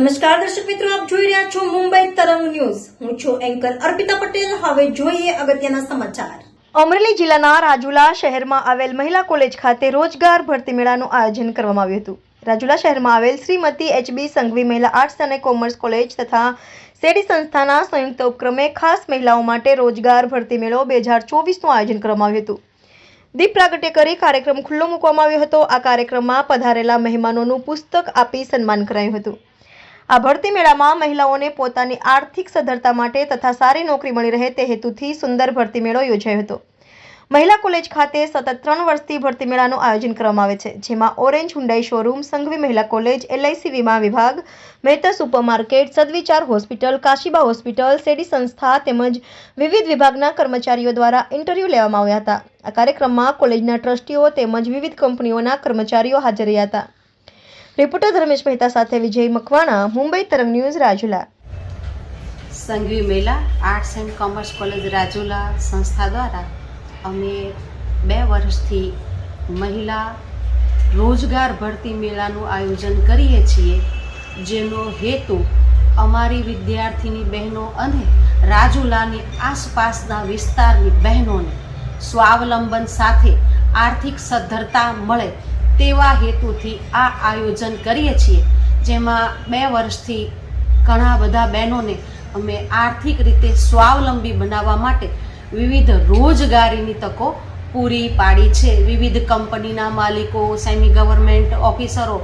નમસ્કાર દર્શક મિત્રો, આપ જોઈ રહ્યા છો મુંબઈ તરંગ ન્યૂઝ. હું છું એન્કર અર્પિતા પટેલ. હવે જોઈએ અગત્યના સમાચાર. અમરેલી જિલ્લાના રાજુલા શહેરમાં આવેલ મહિલા કોલેજ ખાતે રોજગાર ભરતી મેળાનું આયોજન કરવામાં આવ્યું હતું. રાજુલા શહેરમાં આવેલ શ્રીમતી એચબી સંઘવી મહિલા આર્ટ્સ અને કોમર્સ કોલેજ તથા શેરી સંસ્થાના સંયુક્ત ઉપક્રમે ખાસ મહિલાઓ માટે રોજગાર ભરતી મેળો બે હજાર ચોવીસનું આયોજન કરવામાં આવ્યું હતું. દીપ પ્રાગટ્ય કરી કાર્યક્રમ ખુલ્લો મૂકવામાં આવ્યો હતો. આ કાર્યક્રમમાં પધારેલા મહેમાનોનું પુસ્તક આપી સન્માન કરાયું હતું. આ ભરતી મેળામાં મહિલાઓને પોતાની આર્થિક સદ્ધરતા માટે તથા સારી નોકરી મળી રહે તે હેતુથી સુંદર ભરતી મેળો યોજાયો હતો. મહિલા કોલેજ ખાતે સતત ત્રણ વર્ષથી ભરતી મેળાનું આયોજન કરવામાં આવે છે, જેમાં ઓરેન્જ હુંડાઈ શોરૂમ, સંઘવી મહિલા કોલેજ, એલઆઈસી વીમા વિભાગ, Mehta supermarket, Sadvichar hospital, Kashiba hospital સેડી સંસ્થા તેમજ વિવિધ વિભાગના કર્મચારીઓ દ્વારા ઇન્ટરવ્યૂ લેવામાં આવ્યા હતા. આ કાર્યક્રમમાં કોલેજના ટ્રસ્ટીઓ તેમજ વિવિધ કંપનીઓના કર્મચારીઓ હાજર રહ્યા હતા. રિપોર્ટર ધર્મેશ મહેતા સાથે વિજય મકવાણા, મુંબઈ તરંગ ન્યૂઝ, રાજુલા. સંઘવી મેલા, arts and commerce college, Rajula સંસ્થા દ્વારા અમે બે વર્ષથી મહિલા રોજગાર ભરતી મેળાનું આયોજન કરીએ છીએ, જેનો હેતુ અમારી વિદ્યાર્થીની બહેનો અને રાજુલાની આસપાસના વિસ્તારની બહેનોને સ્વાવલંબન સાથે આર્થિક સદ્ધરતા મળે તેવા હેતુથી આ આયોજન કરીએ છીએ. જેમાં બે વર્ષથી ઘણા બધા બહેનોને અમે આર્થિક રીતે સ્વાવલંબી બનાવવા માટે વિવિધ રોજગારીની તકો પૂરી પાડી છે. વિવિધ કંપનીના માલિકો સેમી ગવર્મેન્ટ ઓફિસરો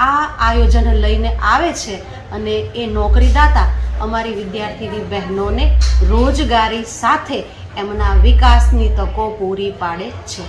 આ આયોજન લઈને આવે છે અને એ નોકરીદાતા અમારી વિદ્યાર્થીની બહેનોને રોજગારી સાથે એમના વિકાસની તકો પૂરી પાડે છે.